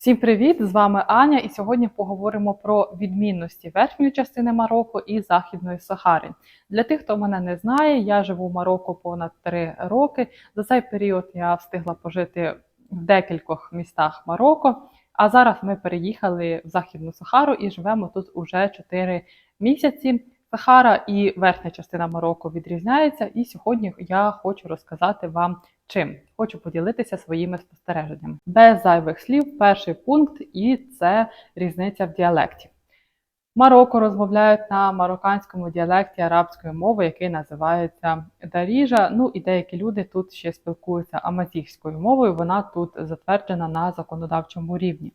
Всім привіт! З вами Аня, і сьогодні поговоримо про відмінності верхньої частини Марокко і Західної Сахари. Для тих, хто мене не знає, я живу в Марокко понад 3 роки. За цей період я встигла пожити в декількох містах Марокко. А зараз ми переїхали в Західну Сахару і живемо тут уже 4 місяці. Сахара і верхня частина Марокко відрізняється, і сьогодні я хочу розказати вам чим. Хочу поділитися своїми спостереженнями. Без зайвих слів, перший пункт, і це різниця в діалекті. Марокко розмовляють на марокканському діалекті арабської мови, який називається Даріжа. Ну і деякі люди тут ще спілкуються амазігською мовою. Вона тут затверджена на законодавчому рівні.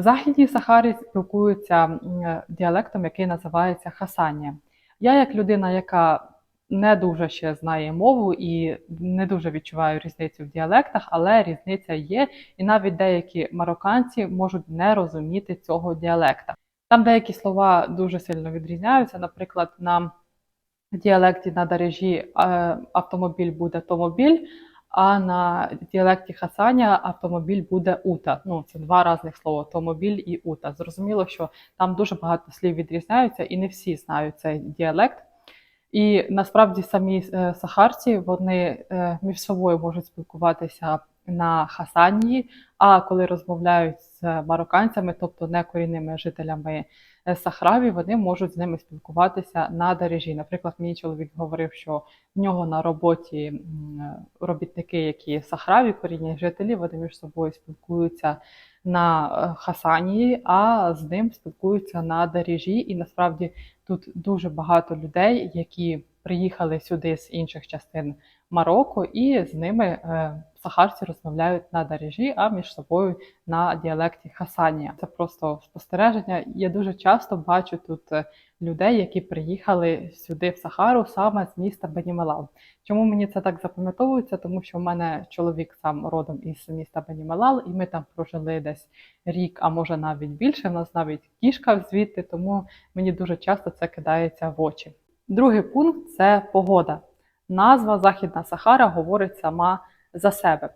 В Західній Сахарі спілкуються діалектом, який називається Хасанія. Я, як людина, яка не дуже ще знає мову і не дуже відчуваю різницю в діалектах, але різниця є, і навіть деякі марокканці можуть не розуміти цього діалекта. Там деякі слова дуже сильно відрізняються. Наприклад, на діалекті на дарежі е, автомобіль буде томобіль, а на діалекті Хасаня автомобіль буде ута. Ну, це два різних слова томобіль і ута. Зрозуміло, що там дуже багато слів відрізняються, і не всі знають цей діалект. І насправді самі е, сахарці вони е, між собою можуть спілкуватися на Хасанії, а коли розмовляють з марокканцями, тобто не корінними жителями Сахраві, вони можуть з ними спілкуватися на дережі. Наприклад, мій чоловік говорив, що в нього на роботі робітники, які Сахраві, корінні жителі, вони між собою спілкуються на е, Хасанії, а з ним спілкуються на дережі. І насправді тут дуже багато людей, які приїхали сюди з інших частин Марокко, і з ними е, сахарці розмовляють на дережі, а між собою на діалекті Хасанія. Це просто спостереження. Я дуже часто бачу тут е, людей, які приїхали сюди в Сахару саме з міста Бенімелал. Чому мені це так запам'ятовується? Тому що в мене чоловік сам родом із міста Бенімелал, і ми там прожили десь рік, а може навіть більше. В нас навіть кішка звідти, тому мені дуже часто це кидається в очі. Другий пункт це погода. Назва Західна Сахара говорить сама за себе.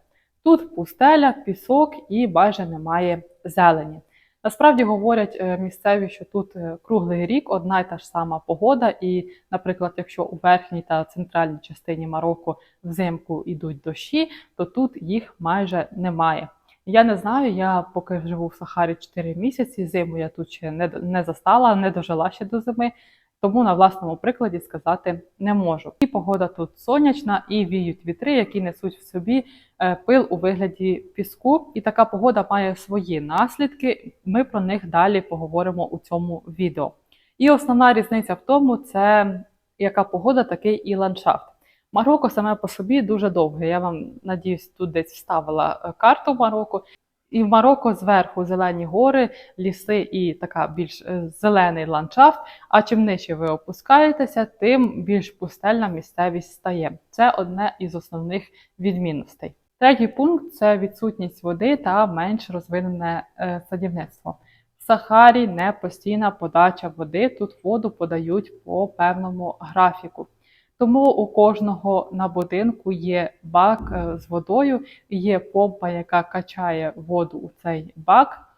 Тут пустеля, пісок і майже немає зелені. Насправді говорять е, місцеві, що тут е, круглий рік одна й та ж сама погода, і, наприклад, якщо у верхній та центральній частині Марокко взимку йдуть дощі, то тут їх майже немає. Я не знаю, я поки живу в Сахарі 4 місяці, зиму я тут ще не, не застала, не дожила ще до зими, тому на власному прикладі сказати не можу. І погода тут сонячна, і віють вітри, які несуть в собі е, пил у вигляді піску. І така погода має свої наслідки. Ми про них далі поговоримо у цьому відео. І основна різниця в тому, це яка погода, такий і ландшафт. Марокко саме по собі дуже довге. Я вам надіюсь, тут десь вставила е, карту Марокко. І в Марокко зверху зелені гори, ліси і така більш е, зелений ландшафт. А чим нижче ви опускаєтеся, тим більш пустельна місцевість стає. Це одне із основних відмінностей. Третій пункт це відсутність води та менш розвинене е, садівництво. В Сахарі не постійна подача води, тут воду подають по певному графіку. Тому у кожного на будинку є бак е, з водою, є помпа, яка качає воду у цей бак.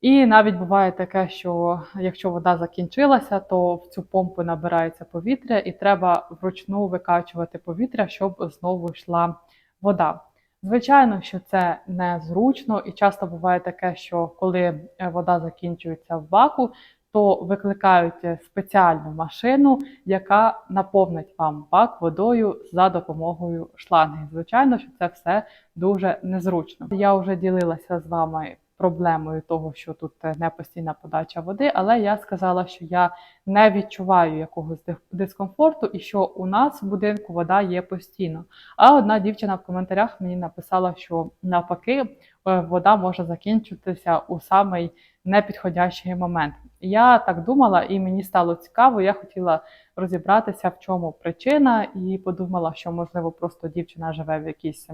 І навіть буває таке, що якщо вода закінчилася, то в цю помпу набирається повітря, і треба вручну викачувати повітря, щоб знову йшла вода. Звичайно, що це незручно, і часто буває таке, що коли е, вода закінчується в баку, то викликають е, спеціальну машину, яка наповнить вам бак водою за допомогою шланги. Звичайно, що це все дуже незручно. Я вже ділилася з вами проблемою того, що тут е, не постійна подача води, але я сказала, що я не відчуваю якогось дискомфорту і що у нас в будинку вода є постійно. А одна дівчина в коментарях мені написала, що навпаки вода може закінчитися у самий непідходящий момент. Я так думала, і мені стало цікаво. Я хотіла розібратися, в чому причина, і подумала, що можливо просто дівчина живе в якійсь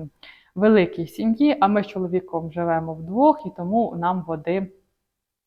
великій сім'ї, а ми з чоловіком живемо вдвох, і тому нам води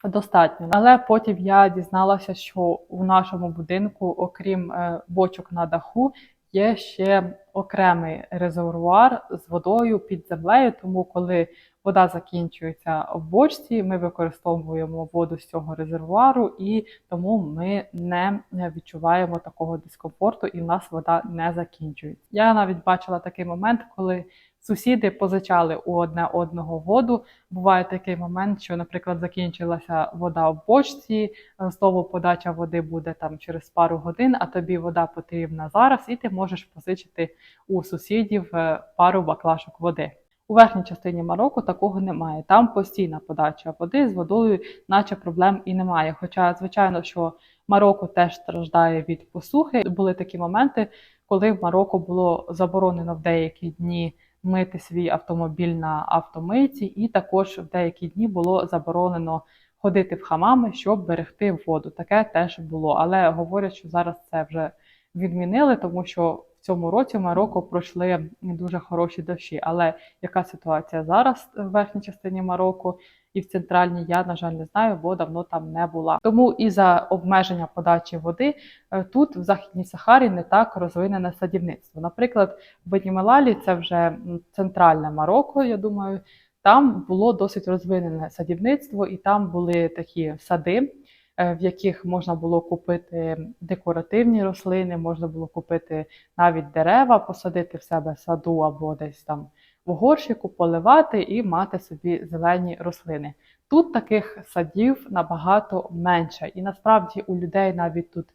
достатньо. Але потім я дізналася, що у нашому будинку, окрім е, бочок на даху, є ще окремий резервуар з водою під землею. Тому, коли вода закінчується в бочці, ми використовуємо воду з цього резервуару, і тому ми не відчуваємо такого дискомфорту, і в нас вода не закінчується. Я навіть бачила такий момент, коли сусіди позичали у одне одного воду. Буває такий момент, що, наприклад, закінчилася вода в бочці, е, знову подача води буде там через пару годин, а тобі вода потрібна зараз, і ти можеш позичити у сусідів е, пару баклашок води. У верхній частині Марокко такого немає. Там постійна подача води з водою, наче проблем і немає. Хоча, звичайно, що Марокко теж страждає від посухи. Були такі моменти, коли в Марокко було заборонено в деякі дні мити свій автомобіль на автомийці, і також в деякі дні було заборонено ходити в хамами, щоб берегти воду. Таке теж було. Але говорять, що зараз це вже відмінили, тому що цьому році в Марокко пройшли дуже хороші дощі. Але яка ситуація зараз в верхній частині Марокко і в центральній, я, на жаль, не знаю, бо давно там не була. Тому і за обмеження подачі води е, тут, в Західній Сахарі, не так розвинене садівництво. Наприклад, в Бенімелалі це вже центральне Марокко, я думаю. Там було досить розвинене садівництво, і там були такі сади, в яких можна було купити декоративні рослини, можна було купити навіть дерева, посадити в себе саду або десь там в горщику, поливати і мати собі зелені рослини. Тут таких садів набагато менше, і насправді у людей навіть тут,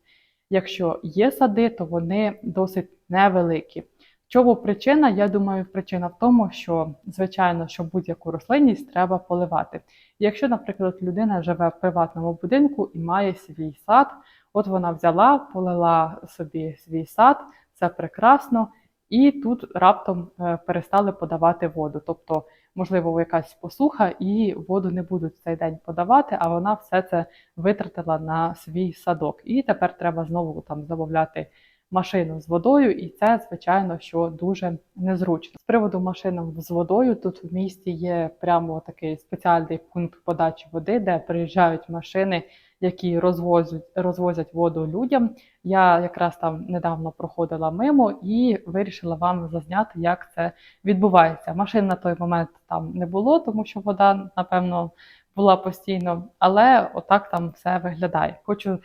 якщо є сади, то вони досить невеликі. Чому причина? Я думаю, причина в тому, що звичайно, що будь-яку рослинність треба поливати. Якщо, наприклад, людина живе в приватному будинку і має свій сад, от вона взяла, полила собі свій сад, це прекрасно, і тут раптом е, перестали подавати воду. Тобто, можливо, якась посуха, і воду не будуть в цей день подавати, а вона все це витратила на свій садок. І тепер треба знову там замовляти машину з водою, і це, звичайно, що дуже незручно. З приводу машин з водою, тут в місті є прямо такий спеціальний пункт подачі води, де приїжджають машини, які розвозять, розвозять воду людям. Я якраз там недавно проходила мимо і вирішила вам зазняти, як це відбувається. Машин на той момент там не було, тому що вода, напевно, була постійно, але отак там все виглядає. Хочу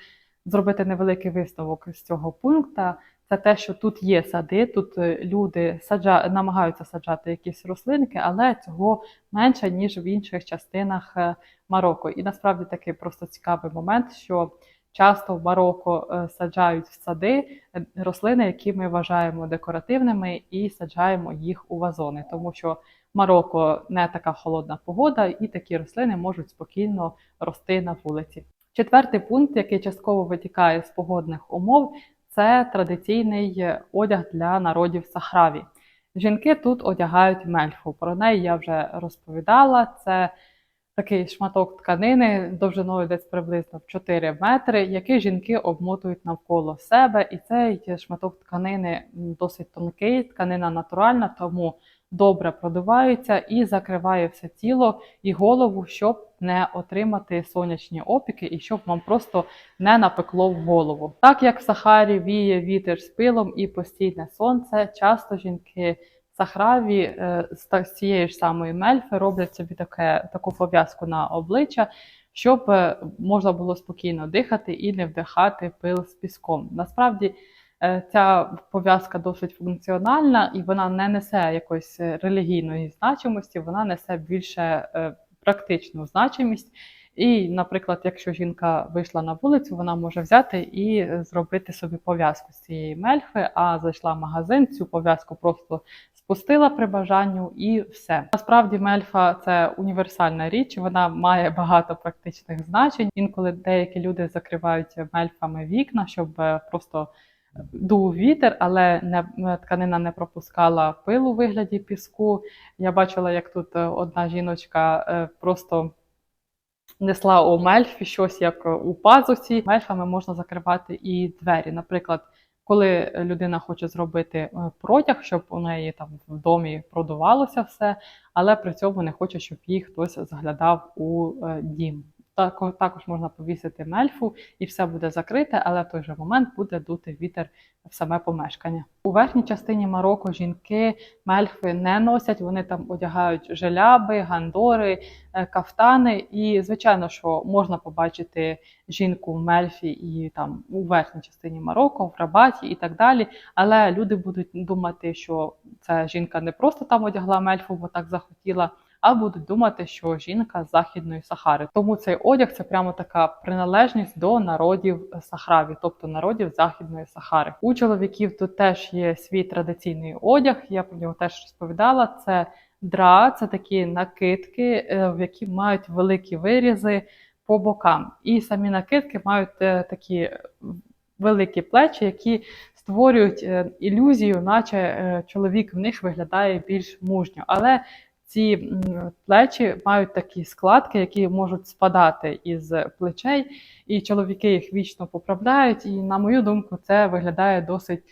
зробити невеликий висновок з цього пункту. Це те, що тут є сади, тут е, люди саджа... намагаються саджати якісь рослинки, але цього менше, ніж в інших частинах е, Марокко. І насправді такий просто цікавий момент, що часто в Марокко е, саджають в сади рослини, які ми вважаємо декоративними, і саджаємо їх у вазони, тому що Марокко не така холодна погода, і такі рослини можуть спокійно рости на вулиці. Четвертий пункт, який частково витікає з погодних умов, це традиційний одяг для народів Сахраві. Жінки тут одягають мельфу. Про неї я вже розповідала. Це такий шматок тканини довжиною десь приблизно в 4 метри, який жінки обмотують навколо себе. І цей шматок тканини досить тонкий, тканина натуральна, тому добре продувається і закриває все тіло і голову, щоб не отримати сонячні опіки і щоб вам просто не напекло в голову. Так як в Сахарі віє вітер з пилом і постійне сонце, часто жінки Сахраві е, з цієї ж самої мельфи роблять собі таке, таку пов'язку на обличчя. Щоб е, можна було спокійно дихати і не вдихати пил з піском. Насправді ця пов'язка досить функціональна і вона не несе якоїсь е, релігійної значимості, вона несе більше е, практичну значимість. І, наприклад, якщо жінка вийшла на вулицю, вона може взяти і е, зробити собі пов'язку з цієї мельфи, а зайшла в магазин, цю пов'язку просто спустила при бажанню і все. Насправді мельфа це універсальна річ, вона має багато практичних значень. Інколи деякі люди закривають мельфами вікна, щоб е, просто дув вітер, але не, тканина не пропускала пил у вигляді піску. Я бачила, як тут е, одна жіночка е, просто несла у мельфі щось як у пазусі. Мельфами можна закривати і двері. Наприклад, коли людина хоче зробити е, протяг, щоб у неї там в домі продувалося все, але при цьому не хоче, щоб їй хтось заглядав у е, дім. Тако- також можна повісити мельфу і все буде закрите, але в той же момент буде дути вітер в саме помешкання. У верхній частині Марокко жінки мельфи не носять, вони там одягають желяби, гандори, е, кафтани. І звичайно, що можна побачити жінку в мельфі і там у верхній частині Марокко, в Рабаті і так далі. Але люди будуть думати, що ця жінка не просто там одягла мельфу, бо так захотіла. А будуть думати, що жінка з західної Сахари. Тому цей одяг це прямо така приналежність до народів Сахраві, тобто народів Західної Сахари. У чоловіків тут теж є свій традиційний одяг. Я про нього теж розповідала. Це дра, це такі накидки, е, в які мають великі вирізи по бокам. І самі накидки мають е, такі великі плечі, які створюють е, ілюзію, наче чоловік в них виглядає більш мужньо. Але ці плечі мають такі складки, які можуть спадати із плечей, і чоловіки їх вічно поправляють. І, на мою думку, це виглядає досить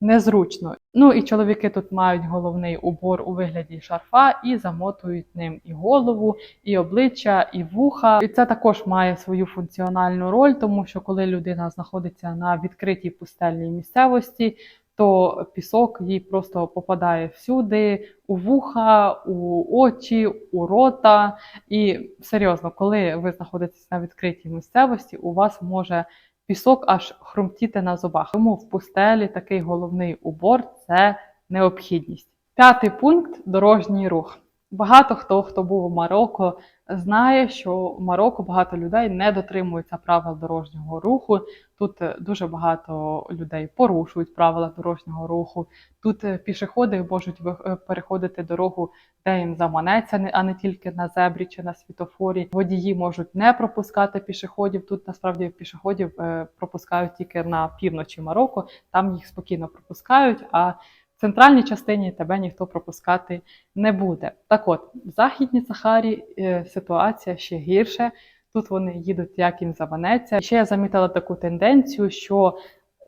незручно. Ну і чоловіки тут мають головний убор у вигляді шарфа і замотують ним і голову, і обличчя, і вуха. І це також має свою функціональну роль, тому що коли людина знаходиться на відкритій пустельній місцевості, то пісок їй просто попадає всюди, у вуха, у очі, у рота. І серйозно, коли ви знаходитесь на відкритій місцевості, у вас може пісок аж хрумтіти на зубах. Тому в пустелі такий головний убор це необхідність. П'ятий пункт дорожній рух. Багато хто, хто був у Марокко, знає, що в Марокко багато людей не дотримуються правил дорожнього руху. Тут е, дуже багато людей порушують правила дорожнього руху. Тут е, пішоходи можуть е, переходити дорогу, де їм заманеться, не- а не тільки на зебрі чи на світофорі. Водії можуть не пропускати пішоходів. Тут насправді пішоходів пропускають тільки на півночі Марокко, там їх спокійно пропускають. А в центральній частині тебе ніхто пропускати не буде. Так от, в Західній Сахарі е, ситуація ще гірше. Тут вони їдуть, як їм заманеться. Ще я замітила таку тенденцію, що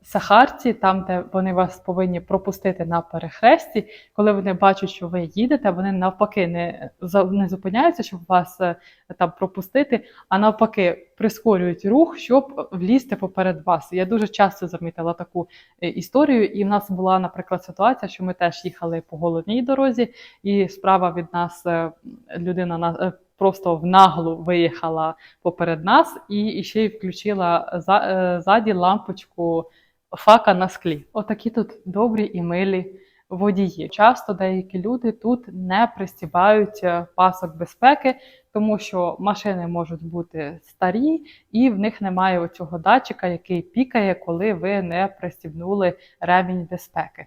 сахарці, там, де вони вас повинні пропустити на перехресті, коли вони бачать, що ви їдете, вони навпаки не, не зупиняються, щоб вас е, там пропустити, а навпаки прискорюють рух, щоб влізти поперед вас. Я дуже часто замітила таку е, історію, і в нас була, наприклад, ситуація, що ми теж їхали по головній дорозі, і справа від нас е, людина на просто в наглу виїхала поперед нас, і, ще й включила за, ззаді лампочку фака на склі. Отакі тут добрі і милі водії. Часто деякі люди тут не пристібають е, пасок безпеки, тому що машини можуть бути старі, і в них немає оцього датчика, який пікає, коли ви не пристібнули ремінь безпеки.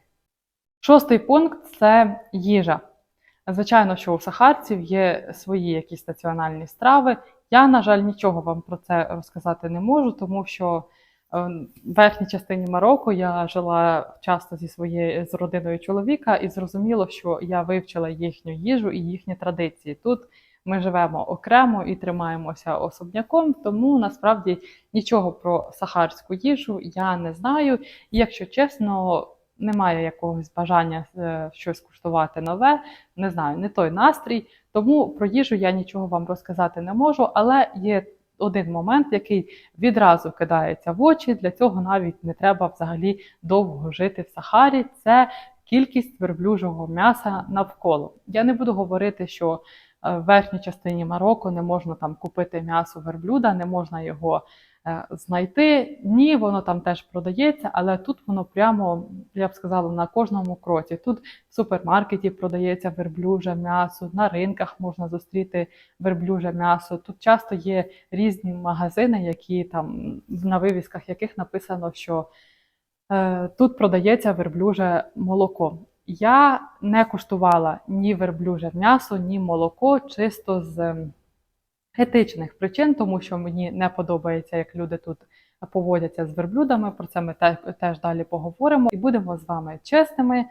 Шостий пункт це їжа. Звичайно, що у сахарців є свої якісь національні страви. Я, на жаль, нічого вам про це розказати не можу, тому що в верхній частині Марокко я жила часто зі своєю з родиною чоловіка, і зрозуміло, що я вивчила їхню їжу і їхні традиції. Тут ми живемо окремо і тримаємося особняком, тому насправді нічого про сахарську їжу я не знаю. І якщо чесно, немає якогось бажання е, щось куштувати нове, не знаю, не той настрій. Тому про їжу я нічого вам розказати не можу, але є один момент, який відразу кидається в очі. Для цього навіть не треба взагалі довго жити в Сахарі. Це кількість верблюжого м'яса навколо. Я не буду говорити, що е, в верхній частині Марокко не можна там купити м'ясо верблюда, не можна його знайти. Ні, воно там теж продається, але тут воно прямо, я б сказала, на кожному кроці. Тут в супермаркеті продається верблюже м'ясо, на ринках можна зустріти верблюже м'ясо. Тут часто є різні магазини, які там на вивісках яких написано, що е, тут продається верблюже молоко. Я не куштувала ні верблюже м'ясо, ні молоко, чисто з етичних причин, тому що мені не подобається, як люди тут поводяться з верблюдами. Про це ми те- теж далі поговоримо. І будемо з вами чесними.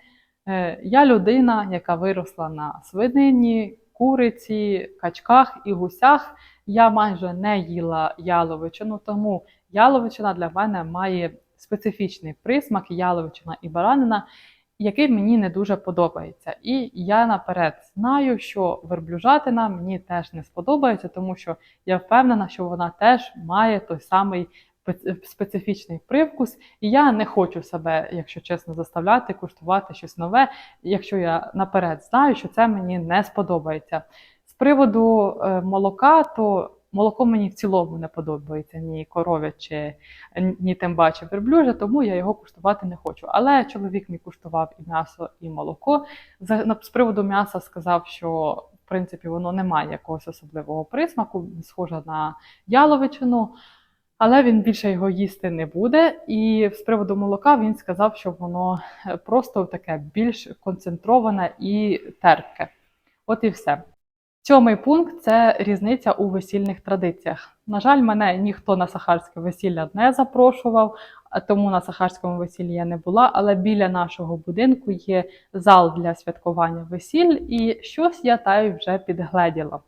Е, Я людина, яка виросла на свинині, куриці, качках і гусях. Я майже не їла яловичину, тому яловичина для мене має специфічний присмак, яловичина і баранина. Який мені не дуже подобається. І я наперед знаю, що верблюжатина мені теж не сподобається, тому що я впевнена, що вона теж має той самий специфічний привкус, і я не хочу себе, якщо чесно, заставляти куштувати щось нове, якщо я наперед знаю, що це мені не сподобається. З приводу е, молока, то молоко мені в цілому не подобається ні коров'яче, ні тим паче верблюжа, тому я його куштувати не хочу. Але чоловік мій куштував і м'ясо, і молоко. З приводу м'яса сказав, що в принципі воно не має якогось особливого присмаку, схоже на яловичину. Але він більше його їсти не буде. І з приводу молока він сказав, що воно е, просто таке більш концентроване і терпке. От і все. Сьомий пункт це різниця у весільних традиціях. На жаль, мене ніхто на сахарське весілля не запрошував, а тому на сахарському весіллі я не була. Але біля нашого будинку є зал для святкування весіль, і щось я та й вже підгледіла.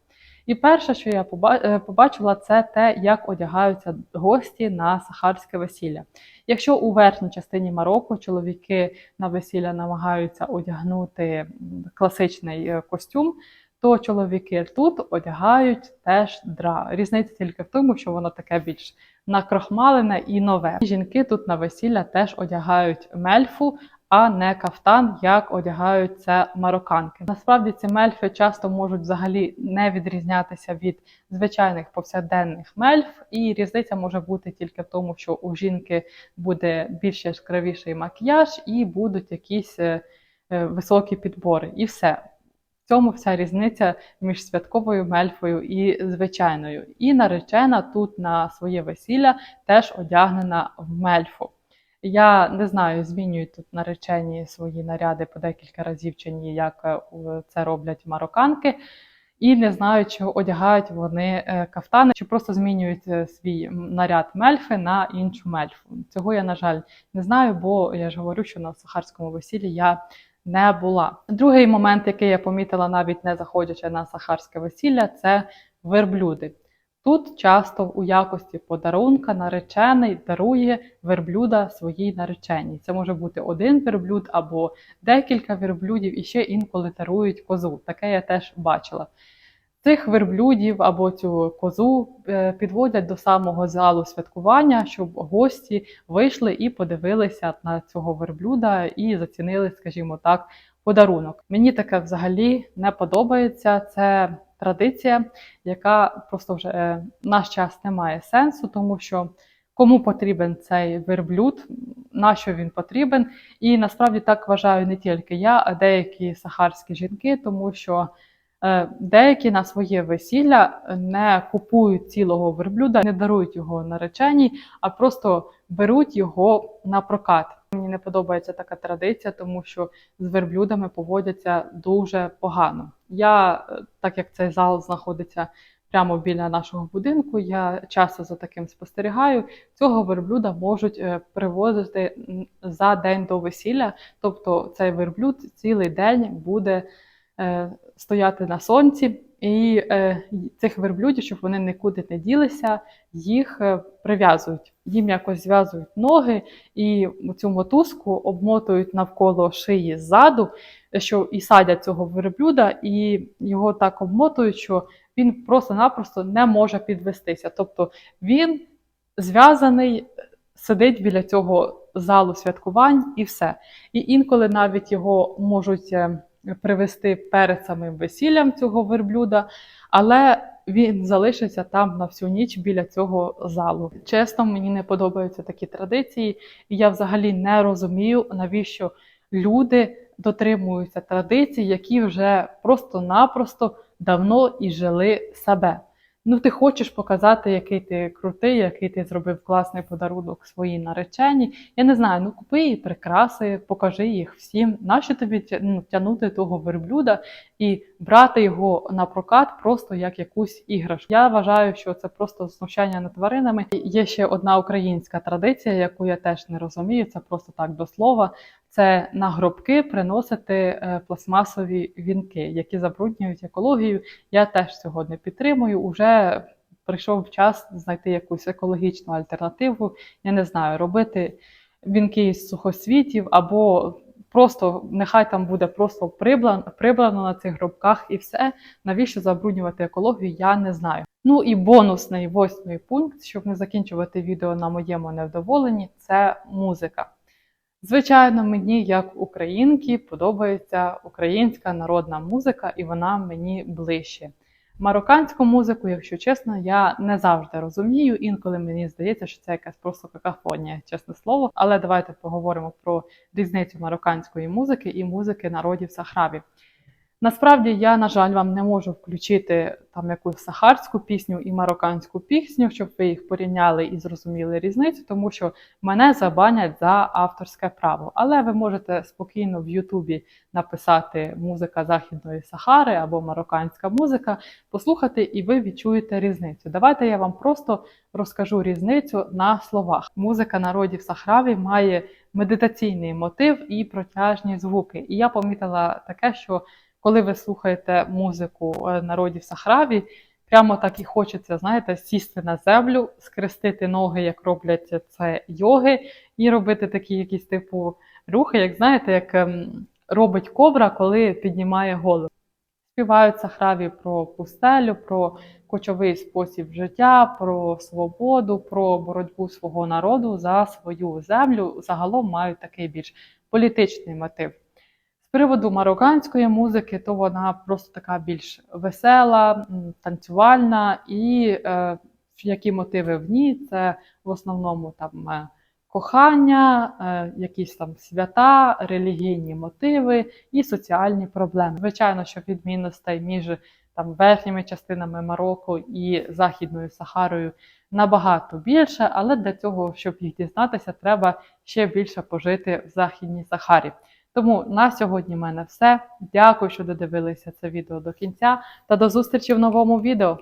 І перше, що я е, побачила, це те, як одягаються гості на сахарське весілля. Якщо у верхній частині Марокко чоловіки на весілля намагаються одягнути класичний е, костюм, то чоловіки тут одягають теж дра. Різниця тільки в тому, що воно таке більш накрахмалене і нове. Жінки тут на весілля теж одягають мельфу, а не кафтан, як одягають це марокканки. Насправді ці мельфи часто можуть взагалі не відрізнятися від звичайних повсякденних мельф, і різниця може бути тільки в тому, що у жінки буде більш яскравіший макіяж і будуть якісь е, е, високі підбори. І все. Цьому вся різниця між святковою мельфою і звичайною. І наречена тут на своє весілля теж одягнена в мельфу. Я не знаю, змінюють тут наречені свої наряди по декілька разів чи ні, як е, це роблять марокканки. І не знаю, чи одягають вони е, кафтани, чи просто змінюють е, свій наряд мельфи на іншу мельфу. Цього я, на жаль, не знаю, бо я ж говорю, що на сахарському весіллі я не була. Другий момент, який я помітила, навіть не заходячи на сахарське весілля, це верблюди. Тут часто у якості подарунка наречений дарує верблюда своїй нареченій. Це може бути один верблюд або декілька верблюдів, і ще інколи дарують козу. Таке я теж бачила. Цих верблюдів або цю козу е, підводять до самого залу святкування, щоб гості вийшли і подивилися на цього верблюда і зацінили, скажімо так, подарунок. Мені таке взагалі не подобається. Це традиція, яка просто вже е, наш час не має сенсу, тому що кому потрібен цей верблюд, на що він потрібен. І насправді так вважаю не тільки я, а деякі сахарські жінки, тому що деякі на своє весілля не купують цілого верблюда, не дарують його нареченій, а просто беруть його на прокат. Мені не подобається така традиція, тому що з верблюдами поводяться дуже погано. Я, е, так як цей зал знаходиться прямо біля нашого будинку, я часто за таким спостерігаю. Цього верблюда можуть е, привозити за день до весілля, тобто цей верблюд цілий день буде е, стояти на сонці. І е, цих верблюдів, щоб вони нікуди не ділися, їх е, прив'язують. Їм якось зв'язують ноги і цю мотузку обмотують навколо шиї ззаду, що і садять цього верблюда, і його так обмотують, що він просто-напросто не може підвестися. Тобто він зв'язаний, сидить біля цього залу святкувань і все. І інколи навіть його можуть привести перед самим весіллям цього верблюда, але він залишиться там на всю ніч біля цього залу. Чесно, мені не подобаються такі традиції, і я взагалі не розумію, навіщо люди дотримуються традицій, які вже просто-напросто давно і жили себе. Ну, ти хочеш показати, який ти крутий, який ти зробив класний подарунок своїй нареченій. Я не знаю, ну купи їй прикраси, покажи їх всім. Нащо тобі ну, тягнути того верблюда і брати його на прокат просто як якусь іграшку? Я вважаю, що це просто знущання над тваринами. Є ще одна українська традиція, яку я теж не розумію. Це просто так до слова. Це на гробки приносити е, пластмасові вінки, які забруднюють екологію. Я теж цього не підтримую. Уже прийшов час знайти якусь екологічну альтернативу. Я не знаю, робити вінки із сухосвітів або просто нехай там буде просто прибрано, прибрано на цих гробках і все. Навіщо забруднювати екологію, я не знаю. Ну і бонусний восьмий пункт, щоб не закінчувати відео на моєму невдоволенні, це музика. Звичайно, мені, як українки, подобається українська народна музика, і вона мені ближче. Марокканську музику, якщо чесно, я не завжди розумію. Інколи мені здається, що це якась просто какафонія, чесне слово. Але давайте поговоримо про різницю марокканської музики і музики народів Сахраві. Насправді я, на жаль, вам не можу включити там якусь сахарську пісню і марокканську пісню, щоб ви їх порівняли і зрозуміли різницю, тому що мене забанять за авторське право. Але ви можете спокійно в Ютубі написати музика Західної Сахари або марокканська музика, послухати, і ви відчуєте різницю. Давайте я вам просто розкажу різницю на словах. Музика народів Сахраві має медитаційний мотив і протяжні звуки. І я помітила таке, що коли ви слухаєте музику е, народів Сахраві, прямо так і хочеться, знаєте, сісти на землю, скрестити ноги, як роблять це йоги, і робити такі якісь типу рухи, як знаєте, як ем, робить кобра, коли піднімає голову. Співають Сахраві про пустелю, про кочовий спосіб життя, про свободу, про боротьбу свого народу за свою землю. Загалом мають такий більш політичний мотив. Приводу марокканської музики, то вона просто така більш весела, танцювальна, і е, які мотиви в ній? Це в основному там е, кохання, е, якісь там свята, релігійні мотиви і соціальні проблеми. Звичайно, що відмінностей між там верхніми частинами Марокко і Західною Сахарою набагато більше, але для цього, щоб їх дізнатися, треба ще більше пожити в Західній Сахарі. Тому на сьогодні в мене все. Дякую, що додивилися це відео до кінця та до зустрічі в новому відео.